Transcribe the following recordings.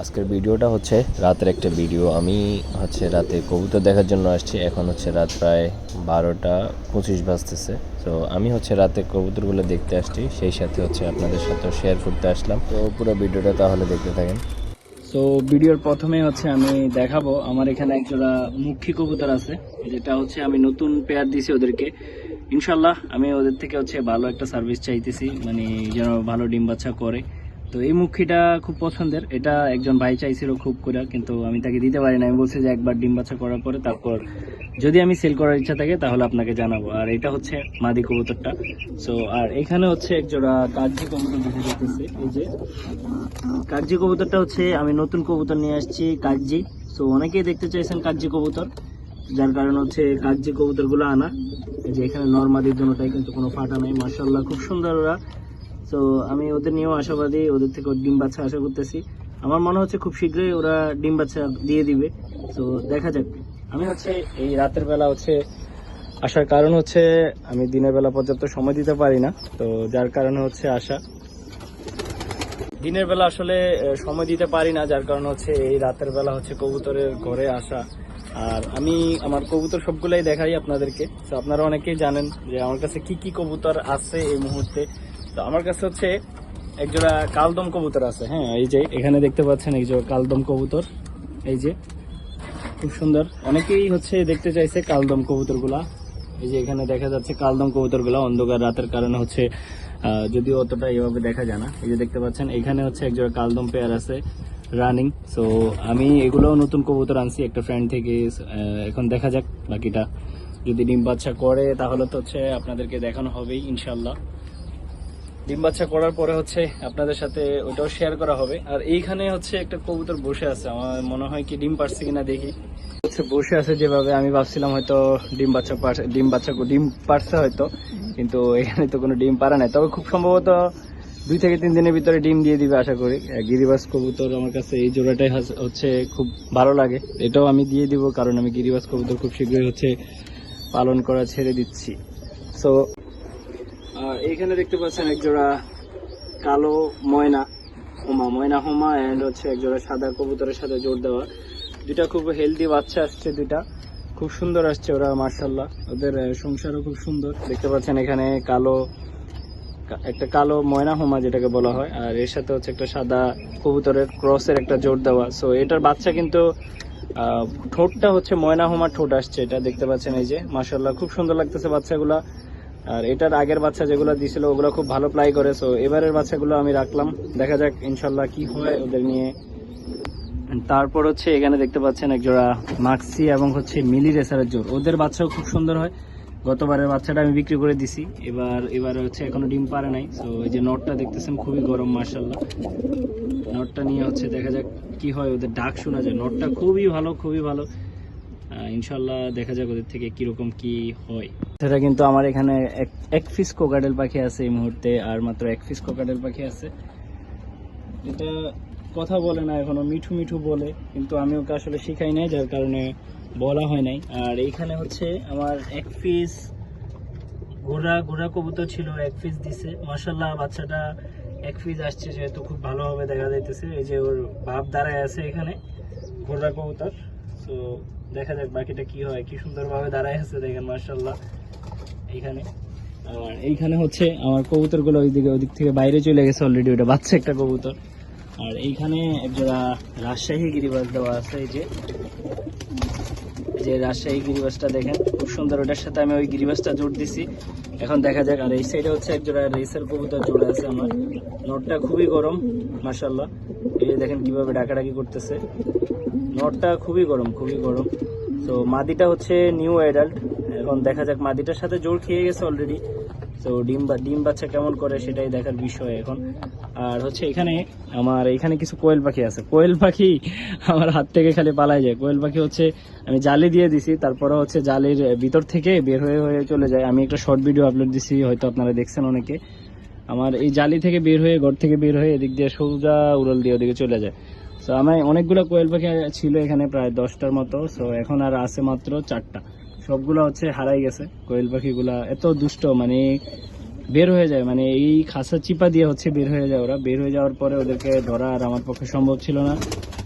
আজকের ভিডিওটা হচ্ছে রাতের একটা ভিডিও। আমি হচ্ছে রাতে কবুতর দেখার জন্য আসছি। এখন হচ্ছে রাত প্রায় বারোটা পঁচিশ বাজতেছে। তো আমি হচ্ছে রাতে কবুতরগুলো দেখতে আসছি। সেই সাথে হচ্ছে আপনাদের সাথে শেয়ার করতে আসলাম। তো পুরো ভিডিওটা তাহলে দেখতে থাকেন। তো ভিডিওর প্রথমে হচ্ছে আমি দেখাবো আমার এখানে একজোড়া মুখী কবুতর আছে। যেটা হচ্ছে আমি নতুন পেয়ার দিছি ওদেরকে। ইনশাল্লাহ আমি ওদের থেকে হচ্ছে ভালো একটা সার্ভিস চাইতেছি। মানে যেন ভালো ডিম বাচ্চা করে। তো এই মুখীটা খুব পছন্দের। এটা একজন ভাই চাইছিল খুব করে কিন্তু আমি তাকে দিতে পারি না। আমি বলছি যে একবার ডিম বাচ্চা করার পরে তারপর যদি আমি সেল করার ইচ্ছা থাকে তাহলে আপনাকে জানাব। আর এটা হচ্ছে মাদি কবুতরটা। সো আর এখানে হচ্ছে একজোড়া কার্জি কবুতর দেখা যাচ্ছে এই যে কাগজি কবুতরটা হচ্ছে, আমি নতুন কবুতর নিয়ে আসছি কাগজি সো অনেকেই দেখতে চাইছেন কাগজি কবুতর, যার কারণ হচ্ছে কাগজি কবুতরগুলো আনা। যে এখানে নর্মাদির দুটাই কিন্তু কোনো ফাটা নেই মার্শাল্লাহ খুব সুন্দর ওরা। তো আমি ওদের নিয়েও আশাবাদী, ওদের থেকে ডিম বাচ্চা আশা করতেছি। আমার মনে হচ্ছে খুব শীঘ্রই ওরা ডিম বাচ্চা দিয়ে দিবে। তো দেখা যাক। আমি হচ্ছে এই রাতের বেলা হচ্ছে, আসার কারণ হচ্ছে আমি দিনের বেলা পর্যাপ্ত সময় দিতে পারি না। তো, যার কারণে হচ্ছে আসা দিনের বেলা আসলে সময় দিতে পারি না, যার কারণে হচ্ছে এই রাতের বেলা হচ্ছে কবুতরের ঘরে আসা। আর আমি আমার কবুতর সবগুলাই দেখাই আপনাদেরকে। তো আপনারা অনেকেই জানেন যে আমার কাছে কি কি কবুতর আছে এই মুহূর্তে। তো আমার কাছে হচ্ছে একজোড়া কালদম কবুতর আছে হ্যাঁ এই যে এখানে দেখতে পাচ্ছেন যে কালদম কবুতর, এই যে, খুব সুন্দর। অনেকেই হচ্ছে দেখতে চাইছে কালদম কবুতরগুলা। এই যে এখানে দেখা যাচ্ছে কালদম কবুতরগুলা অন্ধকার রাতের কারণে হচ্ছে যদিও অতটা এভাবে দেখা যায় না। এই যে দেখতে পাচ্ছেন, এখানে হচ্ছে একজোড়া কালদম পেয়ার আছে রানিং সো আমি এগুলোও নতুন কবুতর আনছি, একটা ফ্রেন্ড থেকে এখন দেখা যাক বাকিটা। যদি ডিম বাচ্চা করে, তাহলে তো হচ্ছে আপনাদেরকে দেখানো হবেই ইনশাল্লাহ ডিম বাচ্চা করার পরে হচ্ছে আপনাদের সাথে ওটাও শেয়ার করা হবে। আর এইখানে হচ্ছে একটা কবুতর বসে আছে, আমার মনে হয় কি ডিম পারছে কিনা দেখি। হচ্ছে বসে আছে যেভাবে, আমি ভাবছিলাম হয়তো ডিম বাচ্চা ডিম বাচ্চা ডিম পারছে হয়তো, কিন্তু এখানে তো কোনো ডিম পারে নাই। তবে খুব সম্ভবত দুই থেকে তিন দিনের ভিতরে ডিম দিয়ে দিবে আশা করি। গিরিবাস কবুতর আমার কাছে এই জোড়াটাই হচ্ছে খুব ভালো লাগে। এটাও আমি দিয়ে দিব, কারণ আমি গিরিবাস কবুতর খুব শীঘ্রই হচ্ছে পালন করা ছেড়ে দিচ্ছি। সো এইখানে দেখতে পাচ্ছেন এক জোড়া কালো ময়না হোমা ময়না হোমা এন্ড হচ্ছে এক জোড়া সাদা কবুতরের সাথে জোর দেওয়া। দুটা খুব হেলদি বাচ্চা আসছে দুইটা। খুব সুন্দর আসছে ওরা মার্শাল্লাহ ওদের সংসারও খুব সুন্দর। দেখতে পাচ্ছেন এখানে কালো একটা কালো ময়না হোমা যেটাকে বলা হয়। আর এর সাথে হচ্ছে একটা সাদা কবুতরের ক্রসের একটা জোর দেওয়া। সো এটার বাচ্চা কিন্তু ঠোঁটটা হচ্ছে ময়না হোমার ঠোঁট আসছে। এটা দেখতে পাচ্ছেন এই যে মার্শাল্লাহ খুব সুন্দর লাগতেছে বাচ্চাগুলা। আর এটার আগের বাচ্চা যেগুলো দিছিল, ওগুলো খুব ভালো প্লাই করে সো এবারের বাচ্চাগুলো আমি রাখলাম। দেখা যাক ইনশাল্লাহ কি হয় ওদের নিয়ে। তারপর হচ্ছে এখানে দেখতে পাচ্ছেন এক জোড়া মাক্সি এবং হচ্ছে মিলি রেসারের জোর ওদের বাচ্চাও খুব সুন্দর হয়। গতবারের বাচ্চাটা আমি বিক্রি করে দিছি। এবার এবার হচ্ছে এখনও ডিম পারে নাই। তো এই যে নটটা দেখতেছেন, খুবই গরম মার্শাল্লাহ নটটা নিয়ে হচ্ছে দেখা যাক কি হয় ওদের ডাক শোনা যায়। নটটা খুবই ভালো খুবই ভালো। ইনশাল্লাহ দেখা যাক ওদের থেকে কীরকম কি হয়। সেটা কিন্তু আমার এখানে এক- এক পিস কোকাডেল পাখি আছে এই মুহূর্তে, আর মাত্র এক পিস কোকাডেল পাখি আছে। এটা কথা বলে না, এখনও মিঠু মিঠু বলে, কিন্তু আমি ওকে আসলে শিখাই নাই, যার কারণে বলা হয় নাই। আর এইখানে হচ্ছে আমার এক পিস ঘোড়া ঘোড়া কবুতর ছিল, এক পিস দিছে। মার্শাল্লাহ বাচ্চাটা এক পিস আসছে, যেহেতু খুব ভালোভাবে দেখা যাইতেছে। এই যে ওর বাপ দাঁড়ায় আছে এখানে, ঘোড়া কবুতর। তো দেখা যাক বাকিটা কি হয়, কি সুন্দরভাবে দাঁড়ায় আছে দেখেন মার্শাল্লাহ এইখানে। আর এইখানে হচ্ছে আমার কবুতরগুলো ওইদিকে, ওইদিক থেকে বাইরে চলে গেছে অলরেডি ওটা বাচ্চা একটা কবুতর। আর এইখানে একজোড়া রাজশাহী গিরিবাস দেওয়া আছে, এই যে। যে রাজশাহী গিরিবাসটা দেখেন, খুব সুন্দর। ওটার সাথে আমি ওই গিরিবাসটা জোর দিছি। এখন দেখা যাক, আর এই সাইডে হচ্ছে একজোড়া রেসের কবুতর জোড়া আছে আমার। নটটা খুবই গরম মার্শাল্লাহ এই দেখেন কীভাবে ডাকাডাকি করতেছে। নটটা খুবই গরম খুবই গরম। তো মাদিটা হচ্ছে নিউ অ্যাডাল্ট এখন দেখা যাক, মাদিটার সাথে জোর খেয়ে গেছে অলরেডি তো ডিম বা, ডিম বাচ্চা কেমন করে সেটাই দেখার বিষয় এখন। আর হচ্ছে এখানে আমার এখানে কিছু কোয়েল পাখি আছে। কোয়েল পাখি আমার হাত থেকে খালি পালাই যায়। কোয়েল পাখি হচ্ছে আমি জালি দিয়ে দিছি, তারপরে হচ্ছে জালির ভিতর থেকে বের হয়ে হয়ে চলে যায়। আমি একটা শর্ট ভিডিও আপলোড দিছি, হয়তো আপনারা দেখছেন অনেকে। আমার এই জালি থেকে বের হয়ে, ঘর থেকে বের হয়ে এদিক দিয়ে সৌজা উড়াল দিয়ে ওদিকে চলে যায়। তো আমার অনেকগুলো কোয়েল পাখি ছিল এখানে প্রায় দশটার মতো। সো এখন আর আছে মাত্র চারটা। সবগুলো হচ্ছে হারাই গেছে, কোয়েল পাখিগুলা। এত দুষ্ট মানে বের হয়ে যায়। মানে এই খাসা চিপা দিয়ে হচ্ছে বের হয়ে যায় ওরা। বের হয়ে যাওয়ার পরে ওদেরকে ধরা আর আমার পক্ষে সম্ভব ছিল না।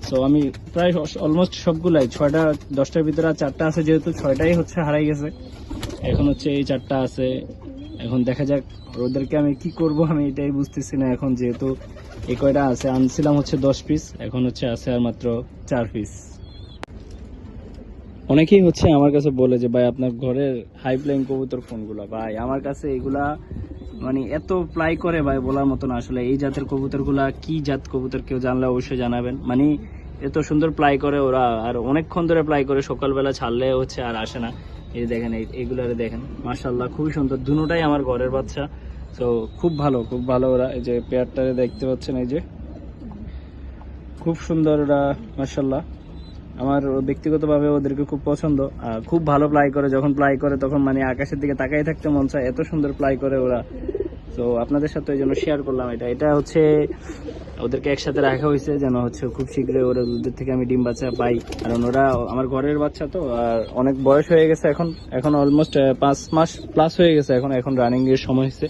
তো আমি প্রায় অলমোস্ট সবগুলাই, ছয়টা, দশটার ভিতরে আর চারটা আছে যেহেতু, ছয়টাই হচ্ছে হারাই গেছে। এখন হচ্ছে এই চারটা আছে। এখন দেখা যাক ওদেরকে আমি কি করব, আমি এটাই বুঝতেছি না এখন যেহেতু এই কয়টা আছে। আনছিলাম হচ্ছে দশ পিস এখন হচ্ছে আছে আর মাত্র চার পিস অনেকেই হচ্ছে আমার কাছে বলে যে, ভাই, আপনার ঘরের হাই ফ্লাইং কবুতর কোনগুলো? ভাই, আমার কাছে এগুলা মানে এত প্লাই করে ভাই বলার মতো না। আসলে এই জাতের কবুতরগুলা কি জাত কবুতর কেউ জানলে অবশ্যই জানাবেন। মানে এত সুন্দর প্লাই করে ওরা, আর অনেকক্ষণ ধরে প্লাই করে, সকালবেলা ছাড়লে হচ্ছে আর আসে না। এই দেখেন, এই- এইগুলারে দেখেন। মাশাল্লাহ খুবই সুন্দর। দুটোটাই আমার ঘরের বাচ্চা। তো খুব ভালো খুব ভালো ওরা। এই যে পেয়ারটারে দেখতে পাচ্ছেন, এই যে। খুব সুন্দর ওরা মাশাল্লাহ আমার ব্যক্তিগতভাবে ওদেরকে খুব পছন্দ। খুব ভালো প্লাই করে, যখন প্লাই করে তখন মানে আকাশের দিকে তাকাই থাকতে মন চায়, এত সুন্দর প্লাই করে ওরা। তো আপনাদের সাথে ওই জন্য শেয়ার করলাম এটা। এটা হচ্ছে, ওদেরকে একসাথে রাখা হয়েছে যেন হচ্ছে খুব শীঘ্রই ওরা ওদের থেকে আমি ডিম বাচ্চা পাই। কারণ ওরা আমার ঘরের বাচ্চা তো, আর অনেক বয়স হয়ে গেছে এখন। এখন অলমোস্ট পাঁচ মাস প্লাস হয়ে গেছে এখন। এখন রানিং এর সময় হয়েছে।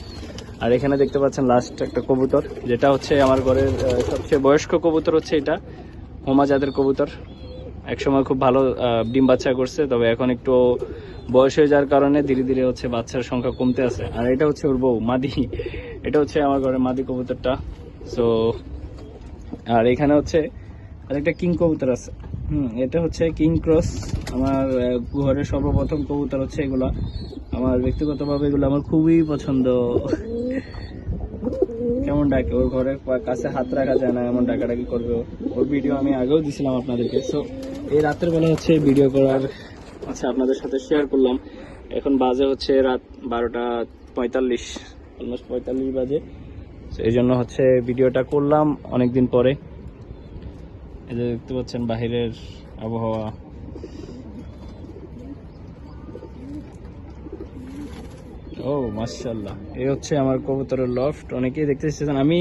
আর এখানে দেখতে পাচ্ছেন লাস্ট একটা কবুতর, যেটা হচ্ছে আমার ঘরের সবচেয়ে বয়স্ক কবুতর হচ্ছে এটা, হোমা জাতের কবুতর। একসময় খুব ভালো ডিম বাচ্চা করছে, তবে এখন একটু বয়স হয়ে যাওয়ার কারণে ধীরে ধীরে হচ্ছে বাচ্চার সংখ্যা কমতে আছে। আর এটা হচ্ছে ওর বউ, মাদি। এটা হচ্ছে আমার ঘরে মাদি কবুতরটা। সো আর এখানে হচ্ছে আরেকটা কিং কবুতর আছে। হুম, এটা হচ্ছে কিং ক্রস। আমার ঘরের সর্বপ্রথম কবুতর হচ্ছে এগুলা। আমার ব্যক্তিগতভাবে এগুলো আমার খুবই পছন্দ। কেমন ডাকে, ওর ঘরের কাছে হাত রাখা যায় না, এমন ডাকাডাকি করবে ওর ভিডিও আমি আগেও দিছিলাম আপনাদেরকে। সো এই রাতের বেলা হচ্ছে ভিডিও করার আচ্ছা আপনাদের সাথে শেয়ার করলাম। এখন বাজে হচ্ছে রাত বারোটা পঁয়তাল্লিশ অলমোস্ট পঁয়তাল্লিশ বাজে। এই জন্য হচ্ছে ভিডিওটা করলাম অনেকদিন পরে। এই যে দেখতে পাচ্ছেন, বাহিরের আবহাওয়া। ও মাশাল্লাহ এই হচ্ছে আমার কবুতরের লফট অনেকেই দেখতে এসেছেন আমি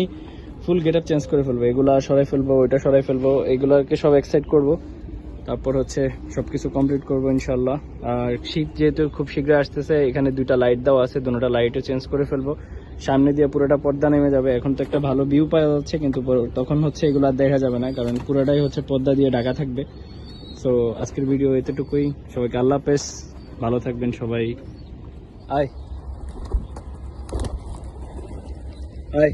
ফুল গেট আপ চেঞ্জ করে ফেলব। এগুলা সরাই ফেলব, ওইটা সরাই ফেলব, এগুলাকে সব এক্সাইট করব। তারপর হচ্ছে সবকিছু কমপ্লিট করব ইনশাল্লাহ আর শীত যেহেতু খুব শীঘ্রই আসতেছে, এখানে দুইটা লাইট দেওয়া আছে দুটোটা লাইটও চেঞ্জ করে ফেলব। সামনে দিয়ে পুরোটা পর্দা নেমে যাবে। এখন তো একটা ভালো ভিউ পাওয়া যাচ্ছে, কিন্তু তখন হচ্ছে এগুলো দেখা যাবে না, কারণ পুরোটাই হচ্ছে পর্দা দিয়ে ঢাকা থাকবে। সো আজকের ভিডিও এতটুকুই। সবাইকে আল্লাহ হাফেজ। ভালো থাকবেন সবাই। আয়। আয়